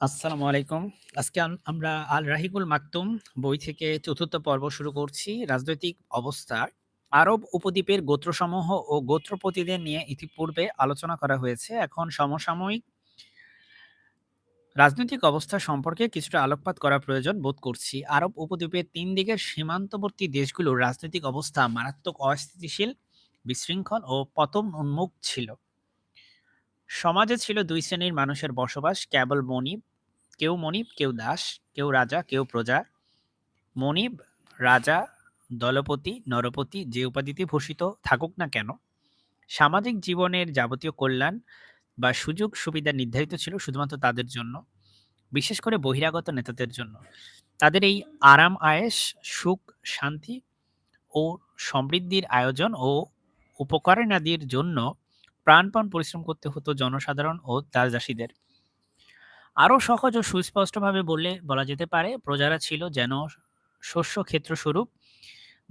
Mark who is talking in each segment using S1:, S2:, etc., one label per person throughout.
S1: আসসালামু আলাইকুম। আজকে আমরা আল রাহিকুল মাকতুম বই থেকে চতুর্থ পর্ব শুরু করছি। রাজনৈতিক অবস্থা। আরব উপদ্বীপের গোত্রসমূহ ও গোত্রপতিদের নিয়ে ইতিপূর্বে আলোচনা করা হয়েছে। এখন সমসাময়িক রাজনৈতিক অবস্থা সম্পর্কে কিছুটা আলোকপাত করা প্রয়োজন বোধ করছি। আরব উপদ্বীপের তিন দিকের সীমান্তবর্তী দেশগুলোর রাজনৈতিক অবস্থা মারাত্মক অস্থিতিশীল, বিশৃঙ্খল ও পতন উন্মুখ ছিল। সমাজে ছিল দুই শ্রেণির মানুষের বসবাস, কেবল মনিব, কেউ মনিব, কেউ দাস, কেউ রাজা, কেউ প্রজা। মনিব, রাজা, দলপতি, নরপতি যে উপাধিতে ভূষিত থাকুক না কেন, সামাজিক জীবনের যাবতীয় কল্যাণ বা সুযোগ সুবিধা নির্ধারিত ছিল শুধুমাত্র তাদের জন্য, বিশেষ করে বহিরাগত নেতাদের জন্য। তাদের এই আরাম আয়েশ, সুখ, শান্তি ও সমৃদ্ধির আয়োজন ও উপকরণাদির জন্য প্রাণপণ পরিশ্রম করতে হতো জনসাধারণ ও দাসদাসীদের। আরও সহজ ও সুস্পষ্টভাবে বললে বলা যেতে পারে, প্রজারা ছিল যেন শস্যক্ষেত্রস্বরূপ,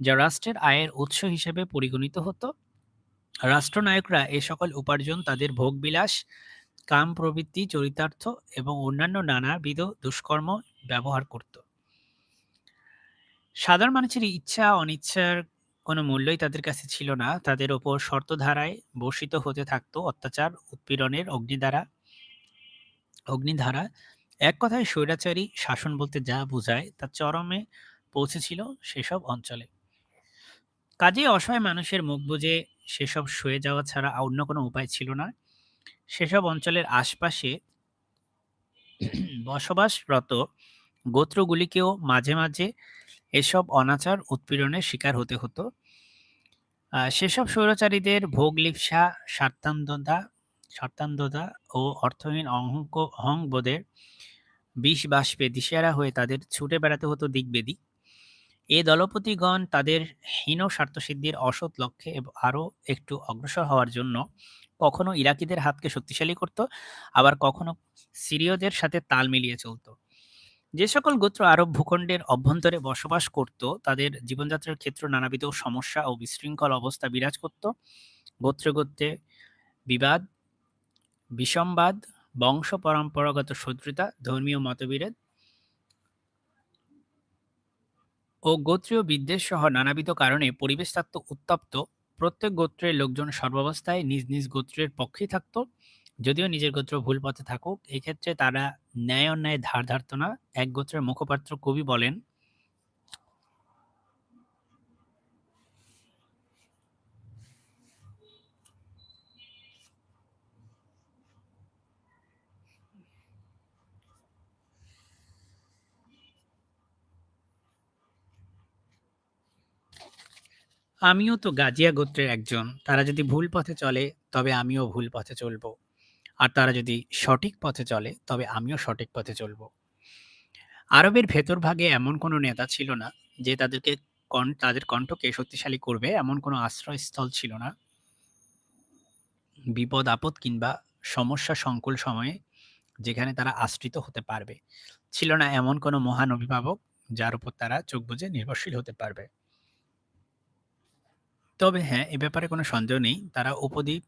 S1: যা রাষ্ট্রের আয়ের উৎস হিসেবে পরিগণিত হতো। রাষ্ট্রনায়করা এ সকল উপার্জন তাদের ভোগবিলাস, কাম প্রবৃত্তি, চরিতার্থ এবং অন্যান্য নানাবিধ দুষ্কর্ম ব্যবহার করত। সাধারণ মানুষের ইচ্ছা অনিচ্ছার কোনো মূল্যই তাদের কাছে ছিল না। তাদের ওপর শর্তধারায় বর্ষিত হতে থাকত অত্যাচার, উৎপীড়নের অগ্নিদ্বারা অগ্নিধারা। এক কথায় স্বৈরাচারী শাসন বলতে যা বোঝায় তা চরমে পৌঁছেছিল সেসব অঞ্চলে। কাজেই অসহায় মানুষের মুখ বুজে সেসব সয়ে যাওয়া ছাড়া অন্য কোনো উপায় ছিল না। সেসব অঞ্চলের আশপাশে বসবাসরত গোত্রগুলিকেও মাঝে, মাঝে এসব অনাচার উৎপীড়নের শিকার হতে হতো। সেসব স্বৈরাচারীদের ভোগলিপ্সা, স্বার্থান্ধতা স্বার্থান্ধতা ও অর্থহীন অহংক অহংবোধের বিষবাষ্পে দিশেহারা হয়ে তাদের ছুটে বেড়াতে হতো দিকবেদিক। এ দলপতিগণ তাদের হীন স্বার্থসিদ্ধির অসৎ লক্ষ্যে আরও একটু অগ্রসর হওয়ার জন্য কখনো ইরাকিদের হাতকে শক্তিশালী করত, আবার কখনো সিরীয়দের সাথে তাল মিলিয়ে চলত। যে সকল গোত্র আরব ভূখণ্ডের অভ্যন্তরে বসবাস করত, তাদের জীবনযাত্রার ক্ষেত্র নানাবিধ সমস্যা ও বিশৃঙ্খল অবস্থা বিরাজ করত। গোত্রে, গোত্রে বিবাদ, বিসম্বাদ, বংশ পরম্পরাগত শত্রুতা, ধর্মীয় মতবিরোধ ও গোত্রীয় বিদ্বেষ সহ নানাবিধ কারণে পরিবেশ থাকত উত্তপ্ত। প্রত্যেক গোত্রের লোকজন সর্বাবস্থায় নিজ, নিজ গোত্রের পক্ষে থাকত। যদিও নিজের গোত্র ভুল পথে থাকুক, এক্ষেত্রে তারা ন্যায় অন্যায়ের ধার ধারত না। এক গোত্রের মুখপাত্র কবি বলেন আমিও তো গাজিয়া গোত্রের একজন। তারা যদি ভুল পথে চলে, তবে আমিও ভুল পথে চলব। আর তারা যদি সঠিক পথে চলে, তবে আমিও সঠিক পথে চলব। আরবের ভেতরভাগে এমন কোনো নেতা ছিল না, যে তাদেরকে তাদের কণ্ঠকে শক্তিশালী করবে এমন কোনো আশ্রয়স্থল ছিল না। বিপদ-আপদ কিংবা সমস্যা সংকুল সময়ে যেখানে তারা আশ্রিত হতে পারবে। ছিল না এমন কোনো মহান অভিভাবক, যার উপর তারা চোখ বুজে নির্ভরশীল হতে পারবে। তবে হ্যাঁ, এ ব্যাপারে কোনো সন্দেহ নেই, তারা উপদ্বীপ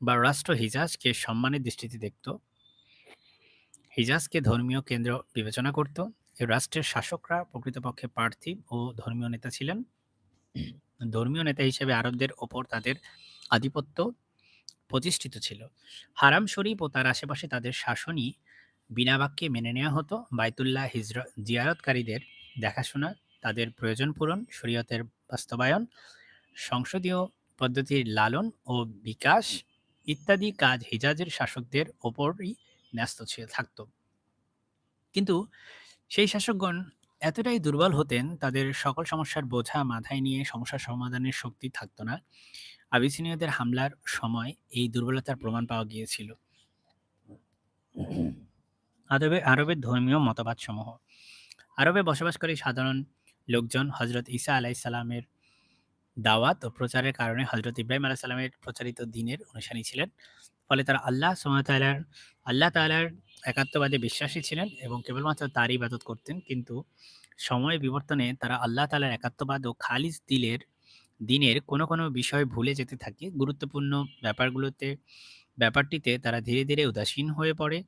S1: বা রাষ্ট্র হিজাজকে সম্মানের দৃষ্টিতে দেখত। হিজাজকে ধর্মীয় কেন্দ্র বিবেচনা করত। এ রাষ্ট্রের শাসকরা প্রকৃতপক্ষে পার্থিব ও ধর্মীয় নেতা ছিলেন। ধর্মীয় নেতা হিসেবে আরবদের ওপর তাদের আধিপত্য প্রতিষ্ঠিত ছিল। হারাম শরীফ ও তার আশেপাশে তাদের শাসনই বিনা বাক্যে মেনে নেওয়া হতো। বায়তুল্লাহ হিজর জিয়ারতকারীদের দেখাশোনা, তাদের প্রয়োজন পূরণ, শরীয়তের বাস্তবায়ন, সংসদীয় পদ্ধতির লালন ও বিকাশ ইত্যাদি কাজ হিজাজের শাসকদের ওপরই ন্যস্ত ছিল থাকত। কিন্তু সেই শাসকগণ এতটাই দুর্বল হতেন, তাদের সকল সমস্যার বোঝা মাথায় নিয়ে সমস্যা সমাধানের শক্তি থাকত না। আবিসিনীয়দের হামলার সময় এই দুর্বলতার প্রমাণ পাওয়া গিয়েছিল। আদবে আরবের ধর্মীয় মতবাদসমূহ আরবে বসবাসকারী সাধারণ লোকজন হজরত ঈসা আলাইসাল্লামের দাওয়াত ও প্রচারের কারণে হজরত ইব্রাহিম আলাইসাল্লামের প্রচারিত দিনের অনুসারী ছিলেন। ফলে তারা আল্লাহ তাআলার আল্লাহ তাআলার একাত্মবাদে বিশ্বাসী ছিলেন এবং কেবলমাত্র তারই ইবাদত করতেন। কিন্তু সময়ের বিবর্তনে তারা আল্লাহ তালার একাত্মবাদ ও খালিস দিলের দিনের কোনো, কোনো বিষয় ভুলে যেতে থাকে। গুরুত্বপূর্ণ ব্যাপারগুলোতে ব্যাপারটিতে তারা ধীরে, ধীরে উদাসীন হয়ে পড়ে।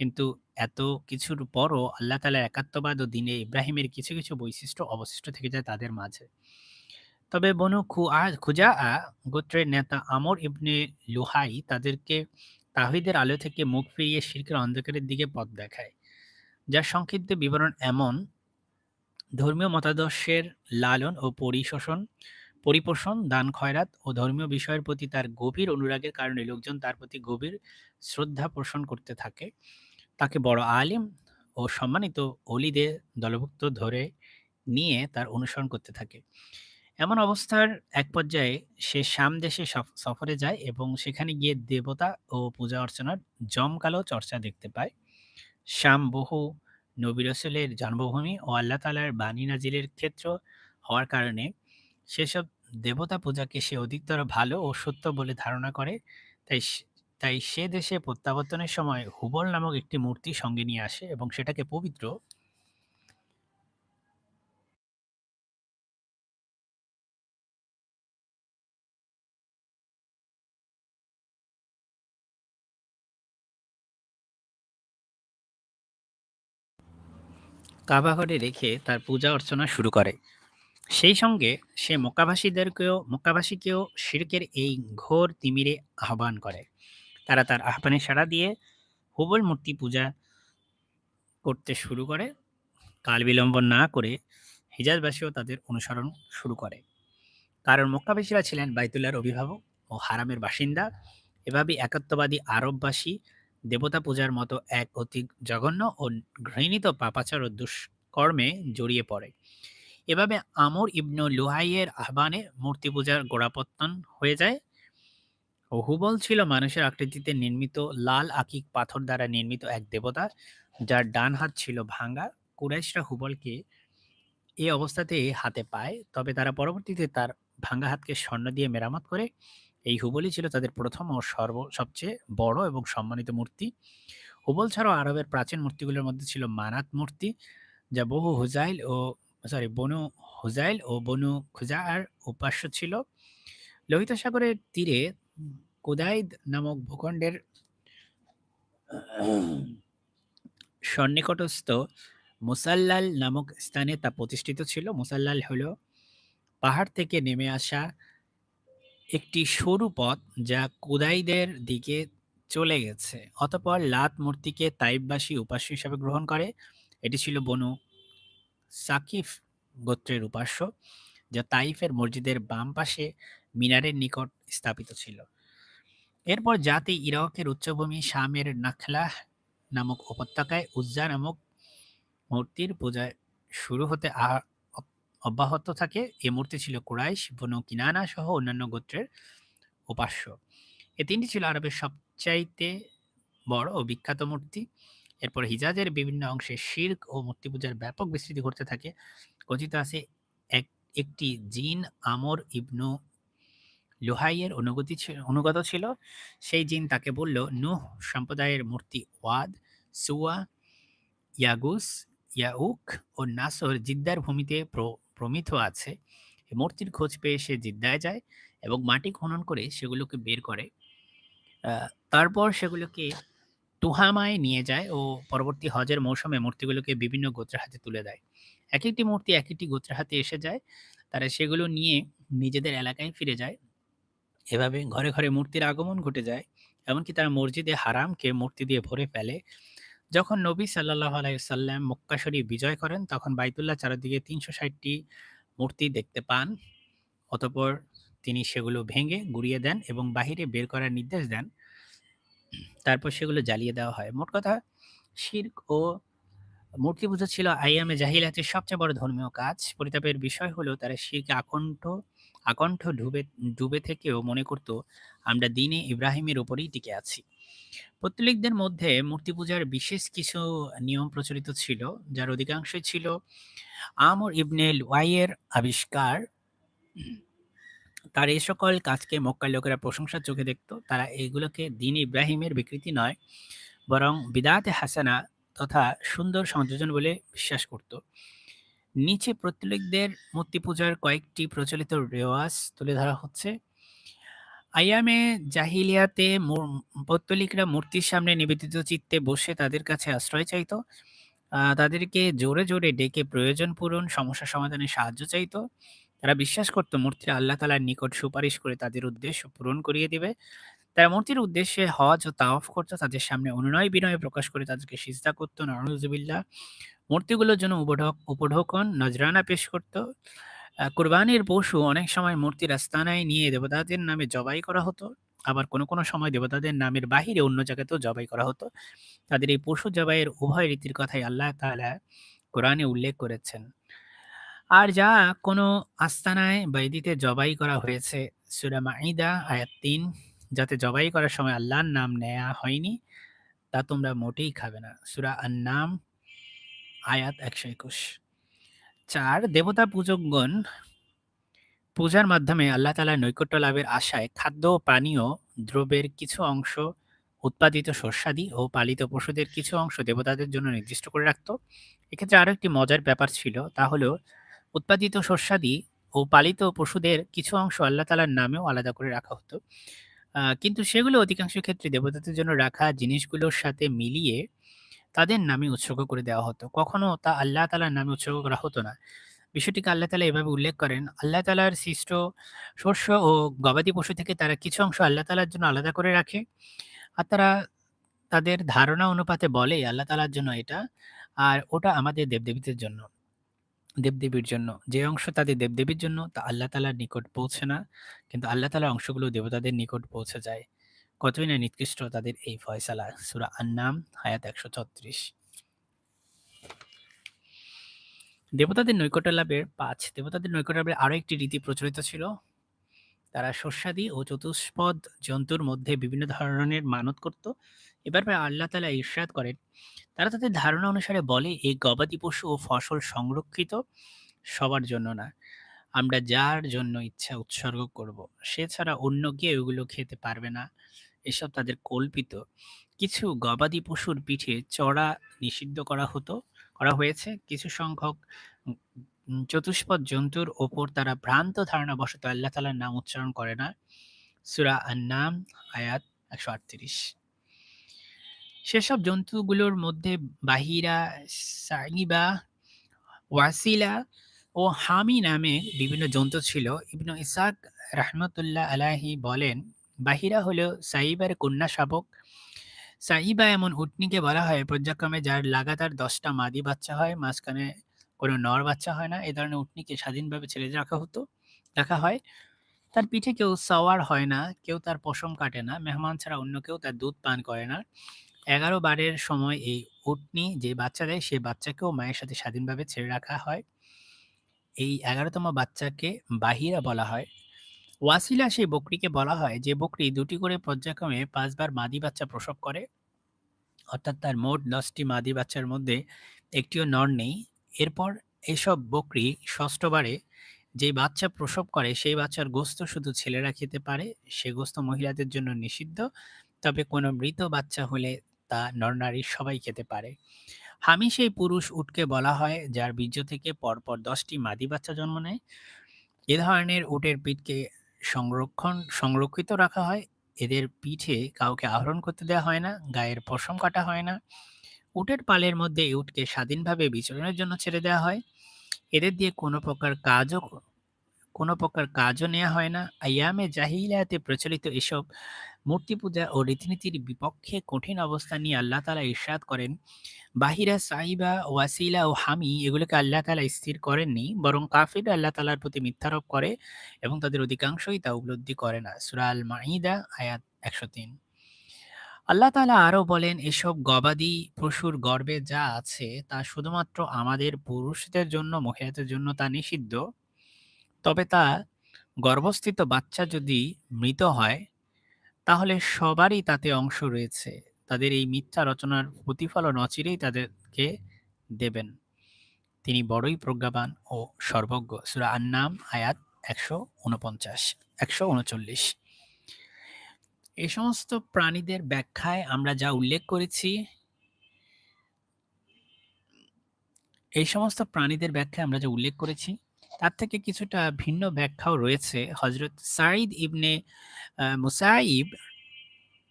S1: কিন্তু এত কিছুর পরও আল্লাহ তাআলার একাত্মবাদ ও দিনে ইব্রাহিমের কিছু, কিছু বৈশিষ্ট্য অবশিষ্ট থেকে যায় তাদের মাঝে। তবে বনু খুআ খুজাআ গোত্রের নেতা আমর ইবনে লুহাই তাদেরকে তাহিদের আলো থেকে মুখ ফিরিয়ে শিরকের অন্ধকারের দিকে পথ দেখায়। যার সংক্ষিপ্ত বিবরণ এমন ধর্মীয় মতাদর্শের লালন ও পরিশোষণ পরিপোষণ, দান খয়রাত ও ধর্মীয় বিষয়ের প্রতি তার গভীর অনুরাগের কারণে লোকজন তার প্রতি গভীর শ্রদ্ধা পোষণ করতে থাকে। তাকে বড় আলিম ও সম্মানিত অলিদের দলভুক্ত ধরে নিয়ে তার অনুসরণ করতে থাকে। এমন অবস্থার এক পর্যায়ে সে শাম দেশে সফ, সফরে যায় এবং সেখানে গিয়ে দেবতা ও পূজা অর্চনার জমকালো চর্চা দেখতে পায়। শাম বহু নবী রাসূলের জন্মভূমি ও আল্লাহ তাআলার বাণী নাজিলের ক্ষেত্র হওয়ার কারণে সেসব দেবতা পূজাকে সে অধিকতর ভালো ও সত্য বলে ধারণা করে। তাই তাই সে দেশে প্রত্যাবর্তনের সময় হুবল নামক একটি মূর্তি সঙ্গে নিয়ে আসে এবং সেটাকে পবিত্র কাবা ঘরে রেখে তার পূজা অর্চনা শুরু করে। সেই সঙ্গে সে মক্কাবাসীদেরকেও, মক্কাবাসীকেও শিরকের এই ঘোর তিমিরে আহ্বান করে। তারা তার আহ্বানে সাড়া দিয়ে হুবল মূর্তি পূজা করতে শুরু করে। কাল বিলম্ব না করে হিজাজবাসীও তাদের অনুসরণ শুরু করে। কারণ মক্কাবাসীরা ছিলেন বাইতুল্লাহর অভিভাবক ও হারামের বাসিন্দা। এভাবেই একাত্মবাদী আরববাসী দেবতা পূজার মতো এক অতি জঘন্য ও ঘৃণিত পাপাচার ও দুষ্কর্মে জড়িয়ে পড়ে। এভাবে আমর ইবনু লুহাইয়ের আহ্বানে মূর্তি পূজার গোড়াপত্তন হয়ে যায়। হুবল ছিল মানুষের আকৃতিতে নির্মিত লাল আকিক পাথর দ্বারা নির্মিত এক দেবতা, যার ডান হাত ছিল ভাঙ্গা। কুরাইশরা হুবলকে এ অবস্থাতে হাতে পায়। তবে তারা পরবর্তীতে তার ভাঙ্গা হাতকে স্বর্ণ দিয়ে মেরামত করে। এই হুবলই ছিল তাদের প্রথম ও সর্ব সবচেয়ে বড় এবং সম্মানিত মূর্তি। হুবল ছাড়াও আরবের প্রাচীন মূর্তিগুলোর মধ্যে ছিল মানাত মূর্তি, যা বহু হুজাইল ও সরি বনু হুজাইল ও বনু খুজাআর উপাস্য ছিল। লোহিত সাগরের তীরে কুদাইদ নামক ভূখণ্ডের সন্নিকটস্থ মুসাল্লাল নামক স্থানে তা প্রতিষ্ঠিত ছিল। মুসাল্লাল হল পাহাড় থেকে নেমে আসা একটি সরু পথ যা কুদাইদের দিকে চলে গেছে। অতঃপর লাত মূর্তিকে তাইববাসী উপাস্য হিসাবে গ্রহণ করে। এটি ছিল বনু সাকিফ গোত্রের উপাস্য, যা তাইফের মসজিদের বাম পাশে মিনারের নিকট স্থাপিত ছিল। এরপর জাতি ইরাকের উচ্চভূমি শামের নাখলাহ নামক উপত্যকায় উজ্জা নামক মূর্তির পূজায় শুরু হতে অব্যাহত থাকে। এ মূর্তি ছিল কুরাইশ, বনু কিনানা সহ অন্যান্য গোত্রের উপাস্য। এ তিনটি ছিল আরবের সবচাইতে বড় ও বিখ্যাত মূর্তি। এরপর হিজাজের বিভিন্ন অংশে শির্ক ও মূর্তি পূজার ব্যাপক বিস্তৃতি ঘটতে থাকে। কথিত আছে এক একটি জিন আমর ইবনু লুহাইয়ের অনুগতি অনুগত ছিল। সেই জিন তাকে বলল, নুহ সম্প্রদায়ের মূর্তি ওয়াদ, সুয়া ইয়াগুস, ইয়াউক ও নাসর জিদ্দার ভূমিতে প্রমিত আছে। এ মূর্তির খোঁজ পেয়ে সে জিদ্দায় যায় এবং মাটি খনন করে সেগুলোকে বের করে। তারপর সেগুলোকে তুহামায় নিয়ে যায় ও পরবর্তী হজের মৌসুমে মূর্তিগুলোকে বিভিন্ন গোত্রের হাতে তুলে দেয়। এক একটি মূর্তি এক একটি গোত্রের হাতে এসে যায়। তারা সেগুলো নিয়ে নিজেদের এলাকায় ফিরে যায়। এভাবে ঘরে, ঘরে মূর্তির আগমন ঘটে যায়। এমনকি তারা মসজিদে হারামকে মূর্তি দিয়ে ভরে ফেলে। যখন নবী সাল্লাল্লাহু আলাইহি ওয়াসাল্লাম মক্কা শরীফ বিজয় করেন, তখন বাইতুল্লাহ চারদিকে তিনশো ষাটটি মূর্তি দেখতে পান। অতপর তিনি সেগুলো ভেঙে গুঁড়িয়ে দেন এবং বাহিরে বের করার নির্দেশ দেন। তারপর সেগুলো জ্বালিয়ে দেওয়া হয়। মোট কথা শিরক ও মূর্তি পূজা ছিল আইয়ামে জাহিলিয়াতের সবচেয়ে বড় ধর্মীয় কাজ। পরিতাপের বিষয় হলো তারা শিরকে আকণ্ঠ আকণ্ঠ ডুবে ডুবে থেকেও মনে করত, আমরা দিনে ইব্রাহিমের উপরেই টিকে আছি। পৌত্তলিকদের মধ্যে মূর্তি পূজার বিশেষ কিছু নিয়ম প্রচলিত ছিল, যার অধিকাংশই ছিল আমর ইবনে লুয়াইয়ের আবিষ্কার। তার এ সকল কাজকে মক্কার লোকেরা প্রশংসার চোখে দেখত। তারা এগুলোকে দিন ইব্রাহিমের বিকৃতি নয়, বরং বিদআতে হাসানা তথা সুন্দর সংযোজন বলে বিশ্বাস করত। নিচে পৌত্তলিকদের মূর্তি পূজার কয়েকটি প্রচলিত রেওয়াজ তুলে ধরা হচ্ছে। আইয়ামে জাহিলিয়াতে পৌত্তলিকরা মূর্তির সামনে নিবেদিত চিত্তে বসে তাদের কাছে আশ্রয় চাইত। তাদেরকে জোরে, জোরে ডেকে প্রয়োজন পূরণ, সমস্যা সমাধানে সাহায্য চাইত। তারা বিশ্বাস করত মূর্তিরা আল্লাহ তাআলার নিকট সুপারিশ করে তাদের উদ্দেশ্য পূরণ করিয়ে দিবে। তারা মূর্তির উদ্দেশ্যে হজ ও তাওয়াফ করত। তাদের সামনে অনুনয় বিনয় প্রকাশ করে তাদেরকে সিজদা করতো নাউজুবিল্লাহ। মূর্তিগুলোর জন্য উপঢক উপঢৌকন, নজরানা পেশ করত। আ কুরবানির পশু অনেক সময় মূর্তির আস্তানায় নিয়ে দেবতাদের নামে জবাই করা হতো। আবার কোনো, কোনো সময় দেবতাদের নামের বাহিরে অন্য জায়গাতেও জবাই করা হতো। তাদের এই পশু জবাইয়ের উভয় রীতির কথাই আল্লাহ তাআলা কোরআনে উল্লেখ করেছেন। আর যা কোনো আস্তানায় বেদিতে জবাই করা হয়েছে, সূরা মাইদা আয়াত ৩ যাতে জবাই করার সময় আল্লাহর নাম নেয়া হয়নি, তা তোমরা মোটেই খাবে না। সূরা আন-নাম আয়াত ১২১ ৪ দেবতা পূজকগণ পূজার মাধ্যমে আল্লাহ তাআলার নৈকট্য লাভের আশায় খাদ্য ও পানীয় দ্রব্যের কিছু অংশ, উৎপাদিত শস্যাদি ও পালিত পশুদের কিছু অংশ দেবতাদের জন্য নির্দিষ্ট করে রাখত। এক্ষেত্রে আরও একটি মজার ব্যাপার ছিল, তা হলো উৎপাদিত শস্যাদি ও পালিত পশুদের কিছু অংশ আল্লাহ তাআলার নামেও আলাদা করে রাখা হতো। কিন্তু সেগুলো অধিকাংশ ক্ষেত্রে দেবতাদের জন্য রাখা জিনিসগুলোর সাথে মিলিয়ে তাদের নামে উৎসর্গ করে দেওয়া হতো। কখনো তা আল্লাহ তাআলার নামে উৎসর্গ করা হতো না। বিষয়টিকে আল্লাহ তাআলা এভাবে উল্লেখ করেন, আল্লাহ তাআলার সৃষ্ট শস্য ও গবাদি পশু থেকে তারা কিছু অংশ আল্লাহ তাআলার জন্য আলাদা করে রাখে। আর তারা তাদের ধারণা অনুপাতে বলে আল্লাহ তাআলার জন্য এটা, আর ওটা আমাদের দেবদেবীদের জন্য দেবদেবীর জন্য। যে অংশ তাদের দেবদেবীর জন্য তা আল্লাহ তাআলার নিকট পৌঁছে না। কিন্তু আল্লাহ তাআলার অংশগুলো দেবতাদের নিকট পৌঁছে যায়। কতই না নিকৃষ্ট তাদের এই ফয়সালা। সুরা আন-নাম আয়াত ১৩৬ দেবতাদের নৈকট্য লাভের পাঁচ দেবতাদের নৈকট্য লাভের আরও একটি রীতি প্রচলিত ছিল। তারা শস্যাদি ও চতুষ্পদ জন্তুর মধ্যে বিভিন্ন ধরনের মানত করত। এবার আল্লাহ তাআলা ইরশাদ করেন, তারা তাদের ধারণা অনুসারে বলে, এই গবাদি পশু ও ফসল সংরক্ষিত সবার জন্য না। আমরা যার জন্য ইচ্ছা উৎসর্গ করব। সে ছাড়া অন্য কেউ এগুলো খেতে পারবে না। এসব তাদের কল্পিত। কিছু গবাদি পশুর পিঠে চড়া নিষিদ্ধ করা হতো করা হয়েছে। কিছু সংখ্যক চতুষ্পদ জন্তুর ওপর তারা ভ্রান্ত ধারণা ধারণাবশত আল্লাহ তাআলার নাম উচ্চারণ করে না। সুরা আন-নাম আয়াত ১৩৮ সেসব জন্তুগুলোর মধ্যে বাহিরা, সাইবা, ওয়াসিলা ও হামি নামে বিভিন্ন জন্তু ছিল। ইবনু ইসাক রাহমাতুল্লাহ আলাহি বলেন, বাহিরা হলো সাইবার কন্যা শাবক। সাইবা এমন উটনিকে বলা হয় পর্যায়ক্রমে যার লাগাতার ১০ টা মাদি বাচ্চা হয়, মাঝখানে কোনো নর বাচ্চা হয় না। এ ধরনের উটনিকে স্বাধীনভাবে ছেড়ে রাখা হতো রাখা হয়। তার পিঠে কেউ সাওয়ার হয় না, কেউ তার পশম কাটে না, মেহমান ছাড়া অন্য কেউ তার দুধ পান করে না। ১১ বারের সময় এই উটনি যে বাচ্চা দেয়, সে বাচ্চাকেও মায়ের সাথে স্বাধীনভাবে ছেড়ে রাখা হয়। এই এগারোতম বাচ্চাকে বাহিরা বলা হয়। ওয়াসিলা সেই বকরিকে বলা হয় যে বকরি দুটি করে পর্যায়ক্রমে পাঁচবার মাদি বাচ্চা প্রসব করে। অর্থাৎ তার মোট দশটি মাদি বাচ্চার মধ্যে একটিও নর নেই। এরপর এসব বকরি ষষ্ঠবারে যে বাচ্চা প্রসব করে সেই বাচ্চার গোস্ত শুধু ছেলেরা খেতে পারে। সে গোস্ত মহিলাদের জন্য নিষিদ্ধ। তবে কোনো মৃত বাচ্চা হলে তা নর-নারী সবাই খেতে পারে। হামি সেই পুরুষ উটকে বলা হয় যার বীর্য থেকে পরপর দশটি মাদি বাচ্চা জন্ম নেয়। এ ধরনের উটের পিঠকে সংরক্ষণ সংরক্ষিত রাখা হয়। এদের পিঠে কাউকে আহরণ করতে দেওয়া হয় না, গায়ের পশম কাটা হয় না। উটের পালের মধ্যে এই উটকে স্বাধীনভাবে বিচরণের জন্য ছেড়ে দেওয়া হয়। এদের দিয়ে কোনো প্রকার কাজও কোনো প্রকার কাজও নেওয়া হয় না। আইয়ামে জাহিলিয়াতে প্রচলিত এসব মূর্তি পূজা ও রীতিনীতির বিপক্ষে কঠিন অবস্থা নিয়ে আল্লাহ তাআলা ইরশাদ করেন, বাহিরা, সাইবা, ওয়াসিলা ও হামি এগুলোকে আল্লাহ তালা স্থির করেননি। বরং কাফিররা আল্লাহ তাআলার প্রতি মিথ্যারোপ করে এবং তাদের অধিকাংশই তা উপলব্ধি করে না। সুরাল মাইদা আয়াত ১০৩ আল্লাহ তাআলা আরও বলেন, এসব গবাদি পশুর গর্ভে যা আছে তা শুধুমাত্র আমাদের পুরুষদের জন্য, মহিলাদের জন্য তা নিষিদ্ধ। তবে তা গর্ভস্থিত বাচ্চা যদি মৃত হয়, তাহলে সবারই তাতে অংশ রয়েছে। তাদের এই মিথ্যা রচনার প্রতিফলন অচিরেই তাদেরকে দেবেন। তিনি বড়ই প্রজ্ঞাবান ও সর্বজ্ঞ। সূরা আন-নাম আয়াত ১৪৯ ১৩৯ এই সমস্ত প্রাণীদের ব্যাখ্যায় আমরা যা উল্লেখ করেছি এই সমস্ত প্রাণীদের ব্যাখ্যায় আমরা যা উল্লেখ করেছি, তার থেকে কিছুটা ভিন্ন ব্যাখ্যাও রয়েছে। হযরত সাঈদ ইবনে মুসাইব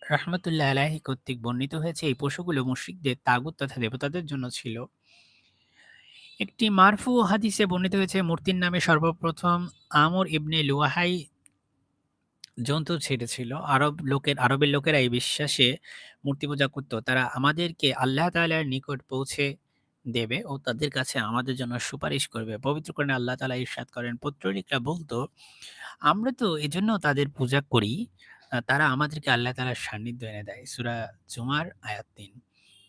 S1: রাহমাতুল্লাহ আলাইহি কর্তৃক বর্ণিত হয়েছে, এই পশুগুলো মুশরিকদের তাগুত তথা দেবতাদের জন্য ছিল। একটি মারফু হাদিসে বর্ণিত হয়েছে, মূর্তির নামে সর্বপ্রথম আমর ইবনে লুয়াহাই জন্তু ছেড়েছিল। আরব লোকের, আরবের লোকেরা এই বিশ্বাসে মূর্তি পূজা করত। তারা আমাদেরকে আল্লাহ তাআলার নিকট পৌঁছে দেবে ও তাদের কাছে আমাদের জন্য সুপারিশ করবে। পবিত্র কোরআনে আল্লাহ তালা ইরশাদ করেন, পৌত্তলিকরা বলতো আমরা তো এজন্য তাদের পূজা করি, তারা আমাদেরকে আল্লাহ তাআলার সান্নিধ্য এনে দেয়। সুরা জুমার আয়াত ৩।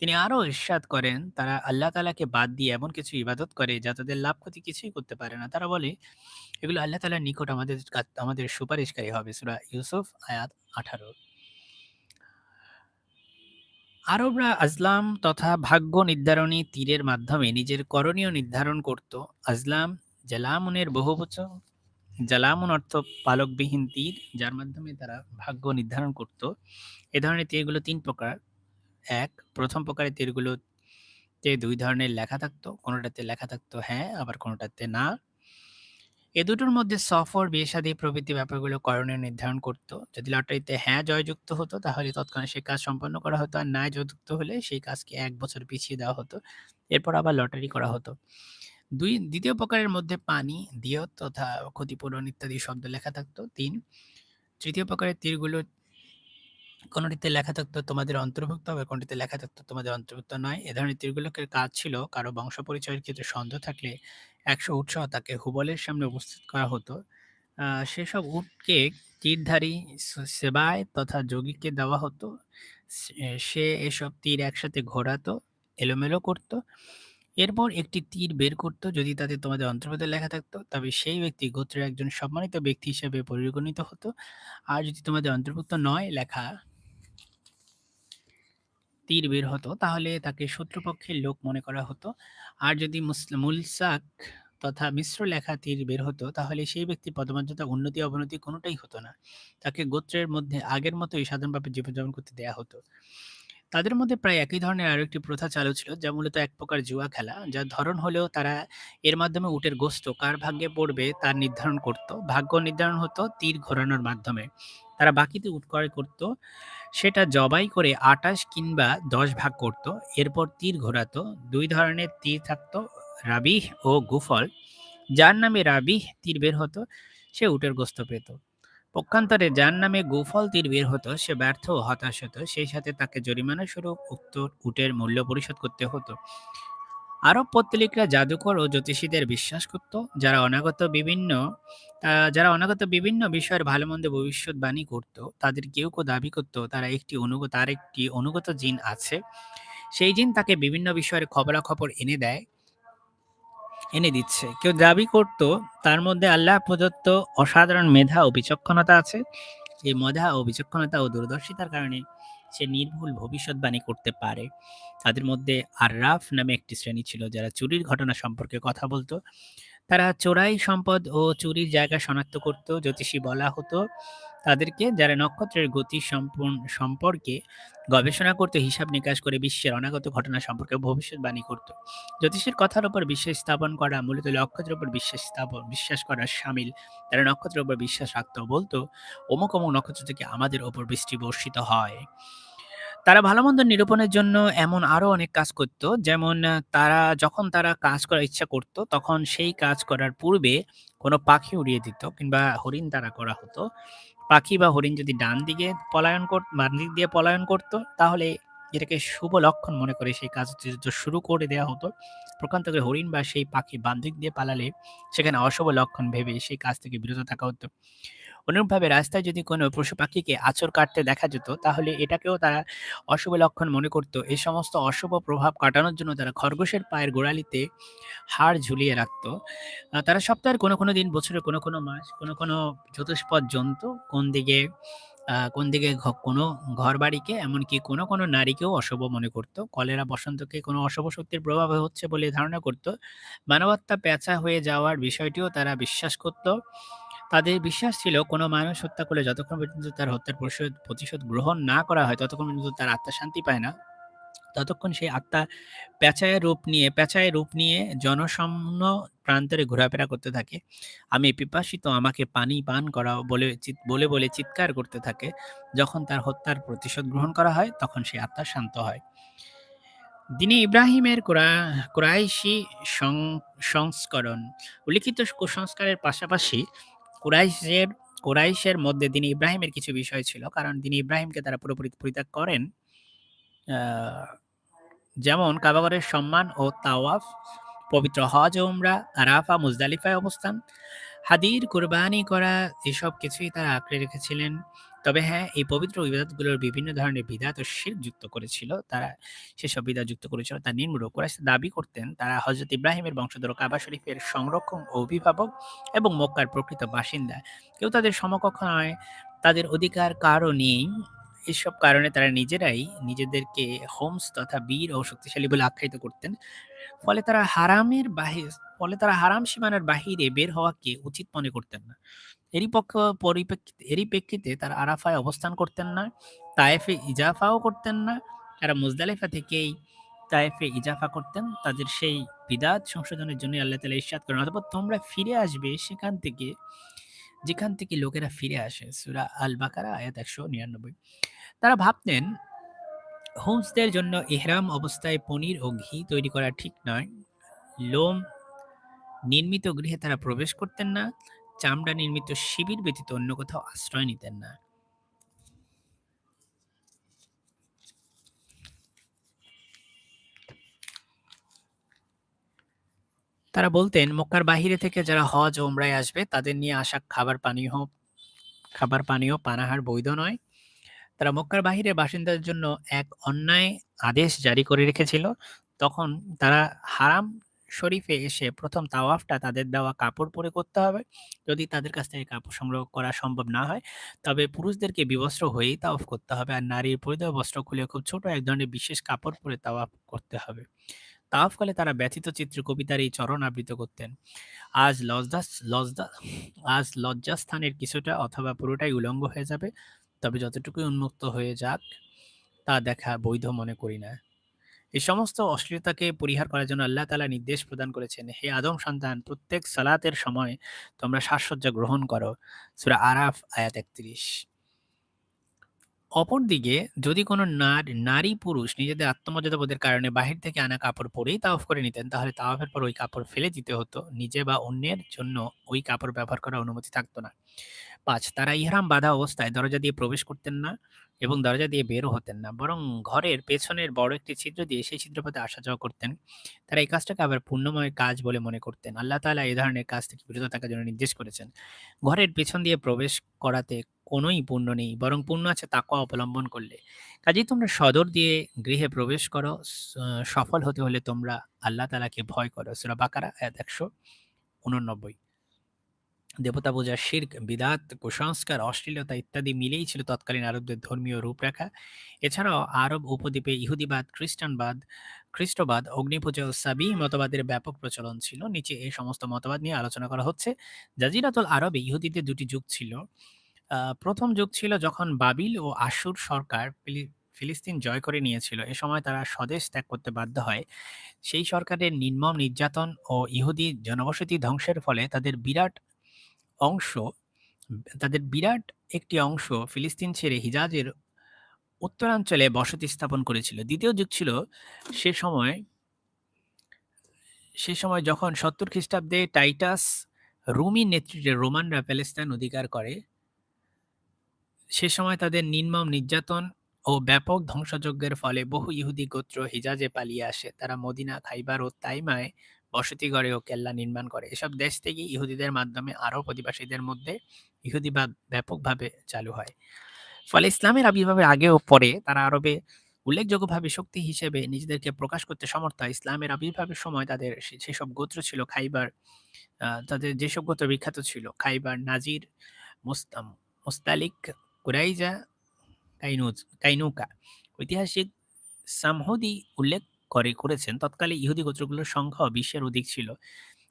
S1: তিনি আরও ইরশাদ করেন, তারা আল্লাহ তালাকে বাদ দিয়ে এমন কিছু ইবাদত করে যা তাদের লাভ ক্ষতি কিছুই করতে পারে না। তারা বলে, এগুলো আল্লাহ তাআলার নিকট আমাদের আমাদের সুপারিশকারী হবে। সুরা ইউসুফ আয়াত ১৮ আরবরা আজলাম তথা ভাগ্য নির্ধারণী তীরের মাধ্যমে নিজের করণীয় নির্ধারণ করত। আজলাম জালামুনের বহুবচন। জালামুন অর্থ পালকবিহীন তীর, যার মাধ্যমে তারা ভাগ্য নির্ধারণ করত। এ ধরনের তীরগুলো তিন প্রকার। এক প্রথম প্রকারের তীরগুলোতে দুই ধরনের লেখা থাকতো কোনোটাতে লেখা থাকতো হ্যাঁ, আবার কোনোটাতে না। এ দুটোর মধ্যে সফর, বিয়ে-শাদী প্রভৃতি ব্যাপারগুলো করণীয় নির্ধারণ করত। যদি লটারিতে হ্যাঁ জয়যুক্ত হতো তাহলে তৎক্ষণাৎ সেই কাজ সম্পন্ন করা হতো। আর না জয়যুক্ত হলে সেই কাজকে এক বছর পিছিয়ে দেওয়া হতো। এরপর আবার লটারি করা হতো। দুই দ্বিতীয় প্রকারের মধ্যে পানি, দিয়ত তথা ক্ষতিপূরণ ইত্যাদি শব্দ লেখা থাকতো তিন তৃতীয় প্রকারের তীরগুলো কোনটিতে লেখা থাকতো তোমাদের অন্তর্ভুক্ত, আবার কোনটিতে লেখা থাকতো তোমাদের অন্তর্ভুক্ত নয়। এ ধরনের তীরগুলোকে কাজ ছিল কারও বংশ পরিচয়ের ক্ষেত্রে সন্দেহ থাকলে ১০০ উটসহ তাকে হুবলের সামনে উপস্থিত করা হতো। সেসব উটকে তীরধারী সেবায় তথা যোগীকে দেওয়া হতো। সে এসব তীর একসাথে ঘোরাতো, এলোমেলো করত। এরপর একটি তীর বের করত। যদি তাতে তোমাদের অন্তর্ভুক্ত লেখা থাকতো তবে সেই ব্যক্তি গোত্রের একজন সম্মানিত ব্যক্তি হিসেবে পরিগণিত হতো। আর যদি তোমাদের অন্তর্ভুক্ত নয় লেখা তীর বের হতো, তাহলে তাকে শত্রুপক্ষের লোক মনে করা হতো। আর যদি মুলসাক তথা মিশ্র লেখা তীর বের হতো, তাহলে সেই ব্যক্তির পদমর্যাদা উন্নতি অবনতি কোনোটাই হতো না। তাকে গোত্রের মধ্যে আগের মতোই সাধারণভাবে জীবনযাপন করতে দেয়া হতো। তাদের মধ্যে প্রায় একই ধরনের আরও একটি প্রথা চালু ছিল, যা মূলত এক প্রকার জুয়া খেলা। যার ধরন হলেও তারা এর মাধ্যমে উটের গোস্ত কার ভাগ্যে পড়বে তার নির্ধারণ করত। ভাগ্য নির্ধারণ হতো তীর ঘোরানোর মাধ্যমে। তারা বাকিতে উট ক্রয় করত। সেটা জবাই করে ২৮ কিংবা ১০ ভাগ করত। এরপর তীর ঘোরাতো। দুই ধরনের তীর থাকত, রাবিহ ও গুফল। যার নামে রাবিহ তীর বের হতো, সে উটের গোস্ত পেত। পক্ষান্তরে যার নামে গুফল তীর বের হতো, সে ব্যর্থ ও হতাশ হতো। সেই সাথে তাকে জরিমানা স্বরূপ উক্ত উটের মূল্য পরিশোধ করতে হতো। আরব পৌত্তলিকরা জাদুকর ও জ্যোতিষীদের বিশ্বাস করত, যারা অনাগত বিভিন্ন যারা অনাগত বিভিন্ন বিষয়ের ভালো-মন্দ ভবিষ্যৎবাণী করত। তাদের কেউ, কেউ দাবি করত তারা একটি অনুগত তার একটি অনুগত জিন আছে। সেই জিন তাকে বিভিন্ন বিষয়ের খবরাখবর এনে দেয় এনে দিচ্ছে। কেউ দাবি করত তার মধ্যে আল্লাহ প্রদত্ত অসাধারণ মেধা ও বিচক্ষণতা আছে। এই মেধা ও বিচক্ষণতা ও দূরদর্শিতার কারণে সে নির্ভুল ভবিষ্যৎবাণী করতে পারে। তাদের মধ্যে আররাফ নামে একটি শ্রেণি ছিল যারা চুরির ঘটনা সম্পর্কে কথা বলতো তারা চোরাই সম্পদ ও চুরির জায়গা শনাক্ত করত। জ্যোতিষী বলা হতো তাদেরকে, যারা নক্ষত্রের গতি সম্পূর্ণ সম্পর্কে গবেষণা করত, হিসাব-নিকাশ করে বিশ্বের অনাগত ঘটনা সম্পর্কে ভবিষ্যৎবাণী করত। জ্যোতিষের কথার উপর বিশ্বাস স্থাপন করা মূলত নক্ষত্রের উপর বিশ্বাস স্থাপন বিশ্বাস করা সামিল তারা নক্ষত্রের উপর বিশ্বাস রাখত। বলত, অমুক, অমুক নক্ষত্র থেকে আমাদের ওপর বৃষ্টি বর্ষিত হয়। তারা ভালো-মন্দ নিরূপণের জন্য এমন আরও অনেক কাজ করত। যেমন তারা যখন তারা কাজ করার ইচ্ছা করত, তখন সেই কাজ করার পূর্বে কোনো পাখি উড়িয়ে দিত কিংবা হরিণ তারা করা হতো। পাখি বা হরিণ যদি ডান দিকে পলায়ন কর বাম দিক দিয়ে পলায়ন করত, তাহলে এটাকে শুভ লক্ষণ মনে করে সেই কাজ শুরু করে দেওয়া হতো। প্রকান্ত করে হরিণ বা সেই পাখি বাম দিয়ে পালালে সেখানে অশুভ লক্ষণ ভেবে সেই কাজ থেকে বিরত থাকা হতো। অনুরূপভাবে রাস্তায় যদি কোনো পশু-পাখিকে আঁচড় কাটতে দেখা যেত, তাহলে এটাকেও তারা অশুভ লক্ষণ মনে করত। এ সমস্ত অশুভ প্রভাব কাটানোর জন্য তারা খরগোশের পায়ের গোড়ালিতে হাড় ঝুলিয়ে রাখত। তারা সপ্তাহের কোনো, কোনো দিন, বছরের কোনো, কোনো মাস, কোনো, কোনো চতুষ্পদ জন্তু কোন দিকে কোন দিকে কোনো ঘরবাড়িকে এমনকি কোনো, কোনো নারীকেও অশুভ মনে করত। কলেরা বসন্তকে কোনো অশুভ শক্তির প্রভাব হচ্ছে বলে ধারণা করত। মানবাত্মা পেঁচা হয়ে যাওয়ার বিষয়টিও তারা বিশ্বাস করত। তাদের বিশ্বাস ছিল কোনো মানুষ হত্যা করলে যতক্ষণ পর্যন্ত তার হত্যার প্রসিদ প্রতিশোধ গ্রহণ না করা হয়, ততক্ষণ পর্যন্ত তার আত্মা শান্তি পায় না। ততক্ষণ সেই আত্মা পেঁচায় রূপ নিয়ে পেঁচায় রূপ নিয়ে জনশূন্য প্রান্তরে ঘোরাফেরা করতে থাকে। আমি পিপাসিত আমাকে পানি পান করাও বলে বলে, বলে চিৎকার করতে থাকে। যখন তার হত্যার প্রতিশোধ গ্রহণ করা হয় তখন সেই আত্মা শান্ত হয়। দিনে ইব্রাহিমের কোরা কুরাইশি সংস্করণ উল্লিখিত কুসংস্কারের পাশাপাশি কুরাইশের কুরাইশের মধ্যে তিনি ইব্রাহিমের কিছু বিষয় ছিল। কারণ তিনি ইব্রাহিমকে তারা পুরোপুরি পরিত্যাগ করেন। যেমন কাবাগরের সম্মান ও তাওয়াফ, পবিত্র হজ ওমরা আরাফা, মুজদালিফায় অবস্থান, হাদির কুরবানি করা এসব কিছুই তারা আঁকড়ে রেখেছিলেন। তবে হ্যাঁ, এই পবিত্র ইবাদতগুলোর বিভিন্ন ধরনের বিধাত ও শিরক যুক্ত করেছিল। তারা সেসব বিধাত যুক্ত করেছিল তা নিম্নরূপ। কুরাইশরা দাবি করতেন তারা হযরত ইব্রাহিমের বংশধর কাবা শরীফের সংরক্ষণ ও অভিভাবক এবং মক্কার প্রকৃত বাসিন্দা। কেউ তাদের সমকক্ষ নয়, তাদের অধিকার কারও নেই। এসব কারণে তারা নিজেরাই নিজেদেরকে হোমস তথা বীর ও শক্তিশালী বলে আখ্যায়িত করতেন। ফলে তারা হারামের বাহির ফলে তারা হারাম সীমানার বাহিরে বের হওয়াকে উচিত মনে করতেন না। এরই পক্ষ পরিপ্রেক্ষিতে এরই প্রেক্ষিতে তারা আরাফায় অবস্থান করতেন না, তায়েফে ইজাফাও করতেন না। তারা মুজদালিফা থেকেই তায়েফে ইজাফা করতেন। তাদের সেই বিদাত সংশোধনের জন্য আল্লাহ তাআলা ইরশাদ করেন, অতঃপর তোমরা ফিরে আসবে সেখান থেকে যেখান থেকে লোকেরা ফিরে আসে। সুরা আল বাকারা আয়াত ১৯৯ তারা ভাবতেন হোমসদের জন্য ইহরাম অবস্থায় পনির ও ঘি তৈরি করা ঠিক নয়। লোম নির্মিত গৃহে তারা প্রবেশ করতেন না। চামড়া নির্মিত শিবির ব্যতীত অন্য কোথাও আশ্রয় নিতেন না। তারা বলতেন, মক্কার বাহিরে থেকে যারা হজ ওমরায় আসবে, তাদের নিয়ে আসা খাবার পানীয় খাবার পানীয় পানাহার বৈধ নয়। তারা মক্কার বাহিরে বাসিন্দাদের জন্য এক অন্যায় আদেশ জারি করে রেখেছিল। তখন তারা হারাম শরীফে এসে প্রথম তাওয়াফটা তাদের দেওয়া কাপড় পরে করতে হবে। যদি তাদের কাছ থেকে কাপড় সংগ্রহ করা সম্ভব না হয়, তবে পুরুষদেরকে বিবস্ত্র হয়েই তাওয়াফ করতে হবে। আর নারীর পরিধেয় বস্ত্র খুলে খুব ছোট এক ধরনের বিশেষ কাপড় পরে তাওয়াফ করতে হবে। তাওয়াফকালে তারা ব্যথিত চিত্রে কবিতার এই চরণ আবৃত করতেন। আজ লজ্জাস লজ্জা আজ লজ্জাস্থানের কিছুটা অথবা পুরোটাই উলঙ্গ হয়ে যাবে। তবে যতটুকুই উন্মুক্ত হয়ে যাক, তা দেখা বৈধ মনে করি না। এই সমস্ত অশ্লীলতাকে পরিহার করার জন্য আল্লাহ তালা নির্দেশ প্রদান করেছেন, হে আদম সন্তান প্রত্যেক সালাতের সময় তোমরা সাজসজ্জা গ্রহণ করো। সূরা আরাফ আয়াত ৩১ অপরদিকে যদি কোনো নার পুরুষ নিজেদের আত্মমর্যাদাবোধের কারণে বাহির থেকে আনা কাপড় পরেই তাওয়াফ করে নিতেন তাহলে তাওয়াফের পর ওই কাপড় ফেলে দিতে হতো। নিজে বা অন্যের জন্য ওই কাপড় ব্যবহার করার অনুমতি থাকতো না। পাঁচ তারা ইহরাম বাধা অবস্থায় দরজা দিয়ে প্রবেশ করতেন না এবং দরজা দিয়ে বেরও হতেন না। বরং ঘরের পেছনের বড় একটি ছিদ্র দিয়ে সেই ছিদ্রপথে আসা যাওয়া করতেন। তারা এই কাজটাকে আবার পুণ্যময় কাজ বলে মনে করতেন। আল্লাহ তাআলা এ ধরনের কাজ থেকে বিরত থাকার জন্য নির্দেশ করেছেন। ঘরের পেছন দিয়ে প্রবেশ করাতে কোনই পুণ্য নেই, বরং পুণ্য আছে তাকওয়া অবলম্বন করলে। কাজেই তোমরা সদর দিয়ে গৃহে প্রবেশ করো। সফল হতে হলে তোমরা আল্লাহ তাআলাকে ভয় করো। সূরা বাকারা একশো ১৮৯ দেবতা পূজা, শিরক, বিদাত কুসংস্কার, অশ্লীলতা ইত্যাদি মিলেই ছিল তৎকালীন আরবদের ধর্মীয় রূপরেখা। এছাড়াও আরব উপদ্বীপে ইহুদিবাদ, খ্রিস্টানবাদ, খ্রিস্টবাদ, অগ্নিপূজা ও সাবিঈ মতবাদের ব্যাপক প্রচলন ছিল। নিচে এই সমস্ত মতবাদ নিয়ে আলোচনা করা হচ্ছে। জাজিরাতুল আরবে ইহুদিদের দুটি যুগ ছিল। প্রথম যুগ ছিল যখন বাবিল ও আশুর সরকার ফিলি ফিলিস্তিন জয় করে নিয়েছিল। এ সময় তারা স্বদেশ ত্যাগ করতে বাধ্য হয়। সেই সরকারের নির্মম নির্যাতন ও ইহুদি জনবসতি ধ্বংসের ফলে তাদের বিরাট অংশ তাদের বিরাট একটি অংশ ফিলিস্তিন ছেড়ে হিজাজের উত্তরাঞ্চলে বসতি স্থাপন করেছিল। দ্বিতীয় যুগ ছিল সে সময় সে সময় যখন ৭০ খ্রিস্টাব্দে টাইটাস রুমি নেতৃত্বে রোমানরা প্যালেস্টাইন অধিকার করে। সে সময় তাদের নির্মম নির্যাতন ও ব্যাপক ধ্বংসযজ্ঞের ফলে বহু ইহুদি গোত্র হিজাজে পালিয়ে আসে। তারা মদিনা, খাইবার ও তাইমায় বসতি গড়ে ও কেল্লা নির্মাণ করে। এসব দেশ থেকে ইহুদিদের মাধ্যমে আরব অধিবাসীদের মধ্যে ইহুদিবাদ ব্যাপকভাবে চালু হয়। ফলে ইসলামের আবির্ভাবের আগে ও পরে তারা আরবে উল্লেখযোগ্যভাবে শক্তি হিসেবে নিজেদেরকে প্রকাশ করতে সমর্থ হয়। ইসলামের আবির্ভাবের সময় তাদের সেসব গোত্র ছিল খাইবার তাদের যেসব গোত্র বিখ্যাত ছিল খাইবার, নাজির, মুস্তাম মুস্তালিক, কুরাইজা, কাইনুজ কাইনুকা। ঐতিহাসিক সামহুদি উল্লেখ করে করেছেন তৎকালে ইহুদি গোত্রগুলোর সংখ্যাও বিশ্বের অধিক ছিল।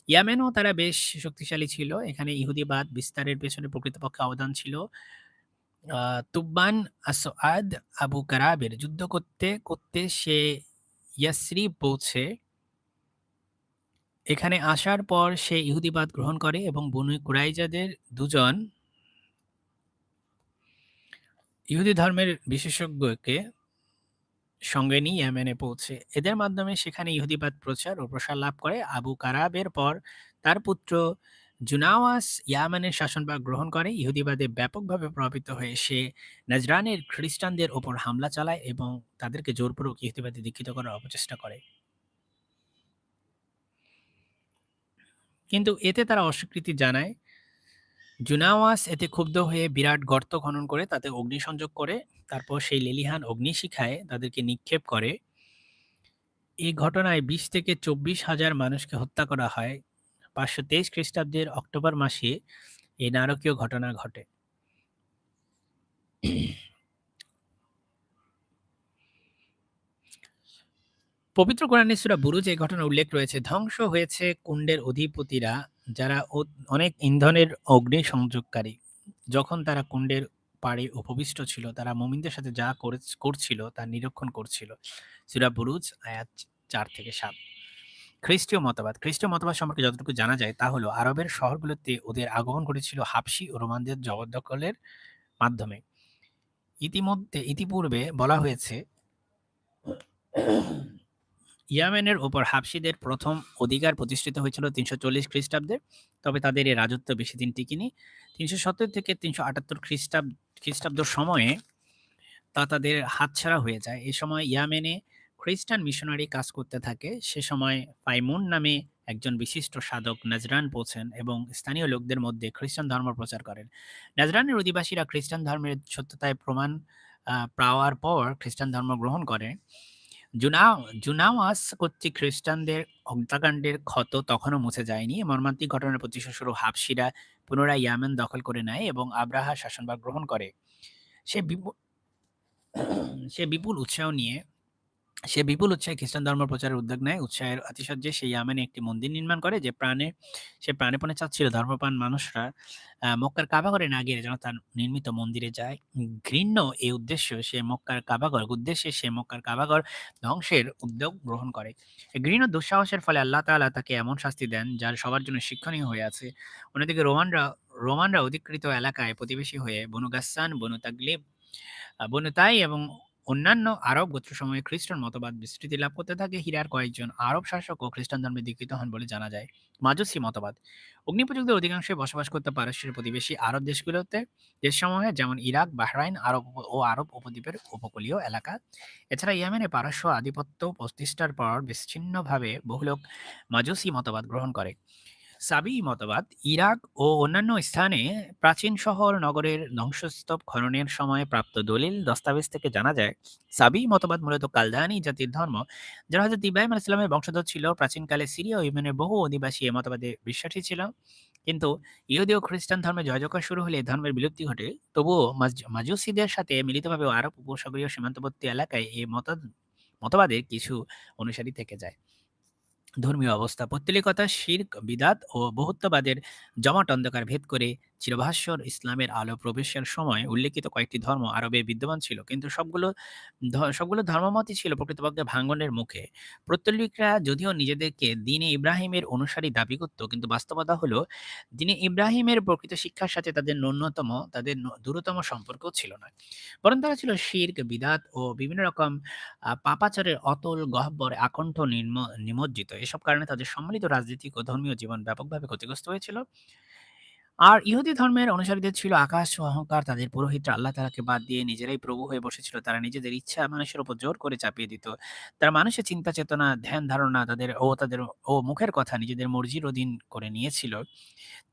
S1: ইয়ামেনও তারা বেশ শক্তিশালী ছিল। এখানে ইহুদিবাদ বিস্তারের পেছনে প্রকৃতপক্ষে অবদান ছিল তুব্বান আসআদ আবু কারাবের যুদ্ধ করতে, করতে সে ইয়াসরি পৌঁছে এখানে আসার পর সে ইহুদিবাদ গ্রহণ করে এবং বনু কুরাইজাদের দুজন ইহুদি ধর্মের বিশেষজ্ঞকে সঙ্গে নিয়ে ইয়েমেনে পৌঁছে। এদের মাধ্যমে সেখানে ইহুদিবাদ প্রচার ও প্রসার লাভ করে। আবু কারাবের পর তার পুত্র জুনাওয়াস ইয়ামানের শাসনভার গ্রহণ করে। ইহুদিবাদে ব্যাপকভাবে প্রভাবিত হয়ে সে নাজরানের খ্রিস্টানদের ওপর হামলা চালায় এবং তাদেরকে জোরপূর্বক ইহুদিবাদে দীক্ষিত করার অপচেষ্টা করে। কিন্তু এতে তারা অস্বীকৃতি জানায়। জুনাওয়াস এতে ক্ষুব্ধ হয়ে বিরাট গর্ত খনন করে তাতে অগ্নিসংযোগ করে। তারপর সেই লেলিহান অগ্নিশিখায় তাদেরকে নিক্ষেপ করে। এই ঘটনায় ২০ থেকে ২৪ হাজার মানুষকে হত্যা করা হয়। ৫২৩ খ্রিস্টাব্দের অক্টোবর মাসে এই নারকীয় ঘটনা ঘটে। পবিত্র কোরআনে সূরা বুরুজ এই ঘটনা উল্লেখ রয়েছে। ধ্বংস হয়েছে কুণ্ডের অধিপতিরা যারা অনেক ইন্ধনের অগ্নি সংযোগকারী। যখন তারা কুণ্ডের পাড়ে উপবিষ্ট ছিল, তারা মুমিনদের সাথে যা করে করছিল তা নিরীক্ষণ করছিল। সূরা বুরুজ আয়াত চার থেকে সাত খ্রিস্টীয় মতবাদ। খ্রিস্টীয় মতবাদ সম্পর্কে যতটুকু জানা যায় তা হলো আরবের শহরগুলোতে ওদের আগমন ঘটেছিল হাবশী ও রোমানদের জবরদখলের মাধ্যমে। ইতিমধ্যে ইতিপূর্বে বলা হয়েছে ইয়ামেনের ওপর হাবশীদের প্রথম অধিকার প্রতিষ্ঠিত হয়েছিল ৩৪০ খ্রিস্টাব্দে। তবে তাদের এই রাজত্ব বেশি বেশিদিন টিকেনি। ৩৭০ থেকে তিনশো আটাত্তর খ্রিস্টাব্দ সময়ে তা তাদের হাতছাড়া হয়ে যায়। এ সময় ইয়ামেনে খ্রিস্টান মিশনারি কাজ করতে থাকে। সে সময় পাইমুন নামে একজন বিশিষ্ট সাধক নাজরান পৌঁছেন এবং স্থানীয় লোকদের মধ্যে খ্রিস্টান ধর্ম প্রচার করেন। নাজরানের অধিবাসীরা খ্রিস্টান ধর্মের সত্যতায় প্রমাণ পাওয়ার পর খ্রিস্টান ধর্ম গ্রহণ করে। জুনাও জুনাওয়াস কর্তৃক খ্রিস্টানদের হত্যাকাণ্ডের ক্ষত তখনও মুছে যায়নি। মর্মান্তিক ঘটনার প্রতিশোধস্বরূপ হাফসিরা পুনরায় ইয়ামেন দখল করে নেয় এবং আব্রাহা শাসনভার গ্রহণ করে। সে বিপুল সে বিপুল উৎসাহ নিয়ে সে বিপুল উৎসাহে খ্রিস্টান ধর্ম প্রচারের উদ্যোগ নেয়। উৎসাহের আতিশয্যে সে ইয়ামেনে একটি মন্দির নির্মাণ করে যে প্রাণে সে প্রাণে-পণে চাচ্ছিল ধর্মপ্রাণ মানুষরা মক্কার কাবাঘরে না গিয়ে যেন তার নির্মিত মন্দিরে যায়। ঘৃণ্য এই উদ্দেশ্য সে মক্কার কাবাঘর উদ্দেশ্যে সে মক্কার কাবাঘর ধ্বংসের উদ্যোগ গ্রহণ করে। ঘৃণ্য দুঃসাহসের ফলে আল্লাহ তাআলা তাকে এমন শাস্তি দেন যার সবার জন্য শিক্ষণীয় হয়ে আছে। অন্যদিকে রোমানরা রোমানরা অধিকৃত এলাকায় প্রতিবেশী হয়ে বনু গাসসান, বনু তাগলিব, আ বনু তাই এবং অন্যান্য আরব গোত্রসমূহে খ্রিস্টান মতবাদ বিস্তৃতি লাভ করতে থাকে। হীরার কয়েকজন আরব শাসক ও খ্রিস্টান ধর্মে দীক্ষিত হন বলে জানা যায়। মাজুসি মতবাদ। অগ্নিপূজকদের অধিকাংশই বসবাস করতে পারস্যের প্রতিবেশী আরব দেশগুলোতে দেশসমূহে যেমন ইরাক, বাহরাইন আরব ও আরব উপদ্বীপের উপকূলীয় এলাকা। এছাড়া ইয়েমেনে পারস্য আধিপত্য প্রতিষ্ঠার পর বিচ্ছিন্নভাবে বহু লোক মাজুসি মতবাদ গ্রহণ করে। সাবী মতবাদ, ইরাক ও অন্যান্য স্থানে প্রাচীন শহর নগরের ধ্বংসস্তূপ খননের সময় প্রাপ্ত দলিল, দস্তাবেজ থেকে জানা যায়, সাবি মতবাদ মূলত কালদানি জাতির ধর্ম, যারা হযরত ইব্রাহিম আলাইহিস সালামের বংশধর ছিল। প্রাচীনকালে সিরিয়া ও বহু অধিবাসী এ মতবাদে বিশ্বাসী ছিল। কিন্তু ইহুদি ও খ্রিস্টান ধর্মে জয়জয়কার শুরু হলে ধর্মের বিলুপ্তি ঘটে। তবুও মাজ, মাজুসীদের সাথে মিলিতভাবে আরব উপসাগরীয় সীমান্তবর্তী এলাকায় এ মত মতবাদের কিছু অনুসারী থেকে যায়। ধর্মীয় অবস্থা পত্তলিকতা শির্ক বিদাত ও বহুত্ববাদের জমাট অন্ধকার ভেদ করে চিরভাস্বর ইসলামের আলো প্রবেশের সময় উল্লেখিত কয়েকটি ধর্ম আরবে বিদ্যমান ছিল। কিন্তু সবগুলো সবগুলো ধর্মমতই ছিল প্রকৃতপক্ষে ভাঙ্গনের মুখে। পৌত্তলিকরা যদিও নিজেদেরকে দ্বীন-এ ইব্রাহিমের অনুসারী দাবি করত, কিন্তু বাস্তবতা হলো দ্বীন-এ ইব্রাহিমের প্রকৃত শিক্ষার সাথে তাদের ন্যূনতম তাদের দূরতম সম্পর্ক ছিল না। বরং তারা ছিল শিরক, বিদাত ও বিভিন্ন রকম পাপাচারের অতল গহ্বরে আকণ্ঠ নিমজ্জিত। এসব কারণে তাদের সম্মিলিত রাজনৈতিক ও ধর্মীয় জীবন ব্যাপকভাবে ক্ষতিগ্রস্ত হয়েছিল। আর ইহুদি ধর্মের অনুসারীদের ছিল আকাশ ও অহংকার। তাদের পুরোহিতরা আল্লাহ তাআলাকে বাদ দিয়ে নিজেরাই প্রভু হয়ে বসেছিল। তারা নিজেদের ইচ্ছা মানুষের উপর জোর করে চাপিয়ে দিত। তারা মানুষের চিন্তা চেতনা, ধ্যান ধারণা তাদের ও তাদের ও মুখের কথা নিজেদের মর্জির অধীন করে নিয়েছিল।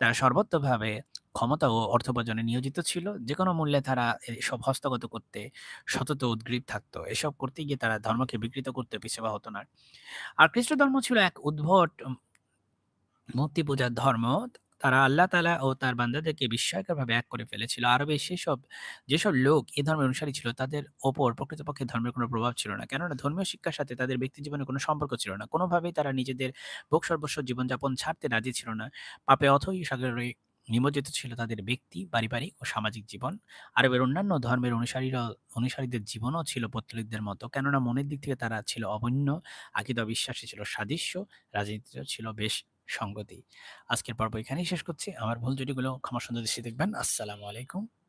S1: তারা সর্বত্রভাবে ক্ষমতা ও অর্থ উপার্জনে নিয়োজিত ছিল। যেকোনো মূল্যে তারা এসব হস্তগত করতে সতত উদগ্রীব থাকতো এসব করতে গিয়ে তারা ধর্মকে বিকৃত করতে পিছপা হতো না। আর খ্রিস্ট ধর্ম ছিল এক উদ্ভট মূর্তি পূজার ধর্ম। তারা আল্লাহ তালা ও তার বান্দাদেরকে বিস্ময়করভাবে এক করে ফেলেছিল। আরবে সেসব যেসব লোক এ ধর্মের অনুসারী ছিল তাদের ওপর প্রকৃতপক্ষে ধর্মের কোনো প্রভাব ছিল না। কেননা ধর্মীয় শিক্ষার সাথে তাদের ব্যক্তি জীবনে কোনো সম্পর্ক ছিল না। কোনোভাবেই তারা নিজেদের ভোগ সর্বস্ব জীবনযাপন ছাড়তে রাজি ছিল না। পাপে অথই সাগরে নিমজ্জিত ছিল তাদের ব্যক্তি, পারিবারিক ও সামাজিক জীবন। আরবের অন্যান্য ধর্মের অনুসারীরা অনুসারীদের জীবনও ছিল পৌত্তলিকদের মতো। কেননা মনের দিক থেকে তারা ছিল অবন্য, আকীদা বিশ্বাসী ছিল সাদৃশ্য, রাজনীতিতেও ছিল বেশ সংগতি। আজকের পর্ব এখানেই শেষ করছি। আমার ভুল যদিগুলো ক্ষমা সুন্দর দৃষ্টি দেখবেন। আসসালামু আলাইকুম।